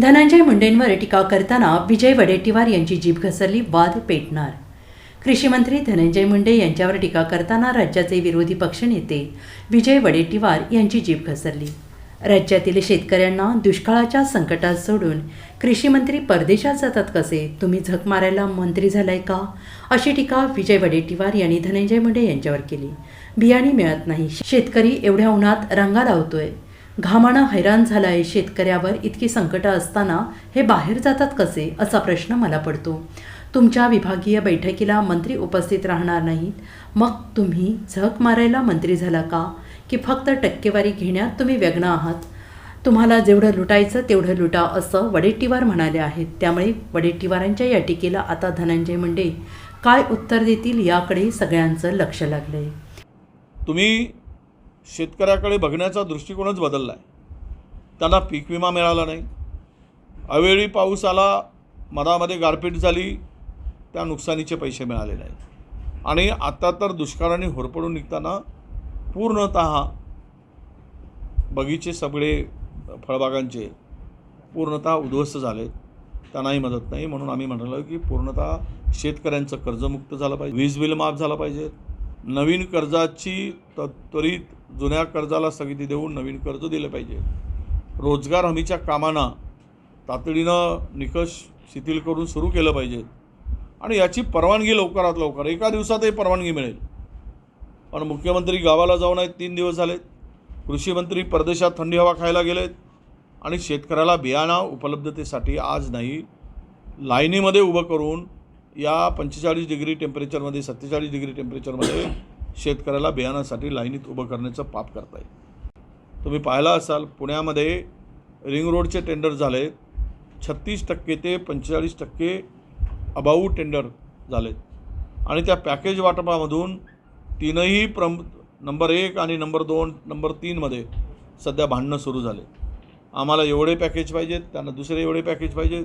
धनंजय मुंडेंवर टीका करताना विजय वडेट्टीवार यांची जीभ घसरली वाद पेटणार. कृषी मंत्री धनंजय मुंडे यांच्यावर टीका करताना राज्याचे विरोधी पक्षनेते विजय वडेट्टीवार यांची जीभ घसरली. राज्यातील शेतकऱ्यांना दुष्काळाच्या संकटात सोडून कृषीमंत्री परदेशात जातात कसे? तुम्ही झक मारायला मंत्री झालाय का? अशी टीका विजय वडेट्टीवार यांनी धनंजय मुंडे यांच्यावर केली. बियाणे मिळत नाही. शेतकरी एवढ्या उन्हात रंगा लावतोय घामानं हैराण झालाय शेतकऱ्यावर इतकी संकटं असताना हे बाहेर जातात कसे असा प्रश्न मला पडतो. तुमच्या विभागीय बैठकीला मंत्री उपस्थित राहणार नाहीत. मग तुम्ही झक मारायला मंत्री झाला का? की फक्त टक्केवारी घेण्यात तुम्ही व्यग्न आहात? तुम्हाला जेवढं लुटायचं तेवढं लुटा असं वडेट्टीवार म्हणाले आहेत. त्यामुळे वडेट्टीवारांच्या या टीकेला आता धनंजय मुंडे काय उत्तर देतील याकडे सगळ्यांचं लक्ष लागलंय. तुम्ही शेतकऱ्याकडे बघण्याचा दृष्टिकोनच बदलला आहे त्यांना पीक विमा मिळाला नाही. अवेळी पाऊस आला मधामध्ये गारपीट झाली त्या नुकसानीचे पैसे मिळाले नाहीत. आणि आता तर दुष्काळाने होरपडून निघताना पूर्णत बगीचे सगळे फळबागांचे पूर्णतः उद्ध्वस्त झाले त्यांनाही मदत नाही म्हणून आम्ही म्हणालो की पूर्णतः शेतकऱ्यांचं कर्जमुक्त झालं पाहिजे. वीज बिल माफ झालं पाहिजे नवीन कर्जाची त त्वरित जुन्या कर्जाला स्थगिती देऊन नवीन कर्ज दिलं पाहिजे. रोजगार हमीच्या कामांना तातडीनं निकष शिथिल करून सुरू केलं पाहिजे. आणि याची परवानगी लवकरात लवकर एका दिवसातही परवानगी मिळेल. पण मुख्यमंत्री गावाला जाऊन आहेत तीन दिवस झालेत. कृषीमंत्री परदेशात थंडी हवा खायला गेलेत. आणि शेतकऱ्याला बियाणा उपलब्धतेसाठी आज नाही लाईनीमध्ये उभं करून या पंचेचाळीस डिग्री टेम्परेचरमध्ये सत्तेचाळीस डिग्री टेम्परेचरमध्ये शेतकऱ्याला बियाणासाठी लाईनीत उभं करण्याचं पाप करताय. तुम्ही पाहिला असाल पुण्यामध्ये रिंग रोडचे टेंडर झाले. छत्तीस टक्के ते पंचेचाळीस टक्के अबाऊ टेंडर झालेत आणि त्या पॅकेज वाटपामधून तीनही प्रम नंबर एक आणि नंबर दोन नंबर तीनमध्ये सध्या भांडणं सुरू झाले. आम्हाला एवढे पॅकेज पाहिजेत त्यांना दुसरे एवढे पॅकेज पाहिजेत.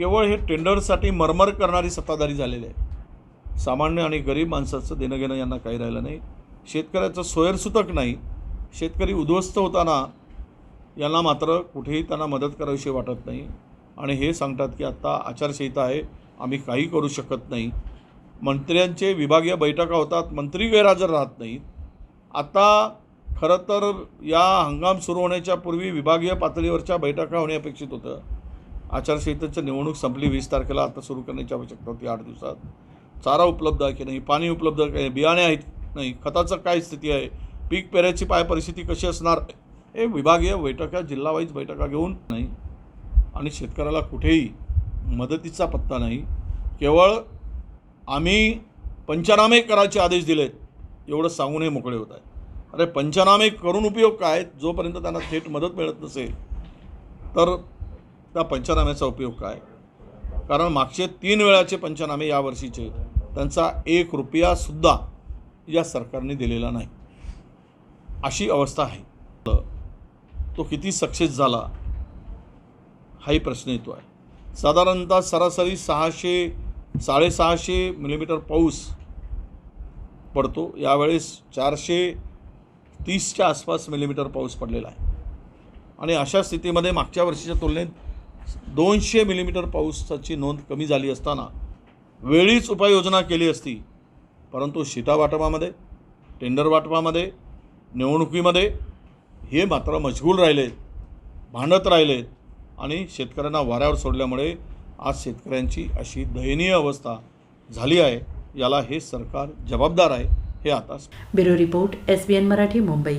केवळ हे टेंडरसाठी मरमर करणारी सत्ताधारी झालेले आहे सामान्य आणि गरीब माणसाचं देणं घेणं यांना काही राहिलं नाही. शेतकऱ्याचं सोयरसुतक नाही. शेतकरी उद्ध्वस्त होताना यांना मात्र कुठेही त्यांना मदत करावीशी वाटत नाही. आणि हे सांगतात की आत्ता आचारसंहिता आहे. आम्ही काही करू शकत नाही. मंत्र्यांचे विभागीय बैठका होतात. मंत्री गैरहजर राहत नाहीत. आता खरं तर या हंगाम सुरू होण्याच्या पूर्वी विभागीय पातळीवरच्या बैठका होणे अपेक्षित होतं. आचारसंहितेची निवडणूक संपली वीस तारखेला आता सुरू करण्याची आवश्यकता होती आठ दिवसात. चारा उपलब्ध आहे की नाही पाणी उपलब्ध आहे की बियाणे आहेत नाही खताचं काय स्थिती आहे पीक पेऱ्याची पाय परिस्थिती कशी असणार? हे विभागीय बैठका जिल्हावाईज बैठका घेऊन नाही. आणि शेतकऱ्याला कुठेही मदतीचा पत्ता नाही. केवळ आम्ही पंचनामे करायचे आदेश दिलेत एवढं सांगूनही मोकळे होत आहे. अरे पंचनामे करून उपयोग काय जोपर्यंत त्यांना थेट मदत मिळत नसेल तर त्या पंचनाम्याचा उपयोग काय? कारण मागचे तीन वेळाचे पंचनामे यावर्षीचे त्यांचा एक रुपयासुद्धा या सरकारने दिलेला नाही. अशी अवस्था आहे. तो किती सक्सेस झाला हाही प्रश्न येतो आहे. साधारणतः सरासरी सहाशे साडेसहाशे मिलीमीटर पाऊस पडतो. यावेळेस चारशे तीसच्या आसपास मिलीमीटर पाऊस पडलेला आहे. आणि अशा स्थितीमध्ये मागच्या वर्षीच्या तुलनेत दोनशे मिलीमीटर पाऊसाची नोंद कमी झाली असताना वेळीच उपाययोजना केली असती. परंतु शिटा वाटपामध्ये टेंडर वाटपामध्ये निवडणुकीमध्ये हे मात्र मशगूल राहिलेत भांडत राहिले आणि शेतकऱ्यांना वाऱ्यावर सोडल्यामुळे आज शेतकऱ्यांची अशी दयनीय अवस्था झाली आहे याला हे सरकार जबाबदार आहे हे आता bureau report S B N Marathi Mumbai.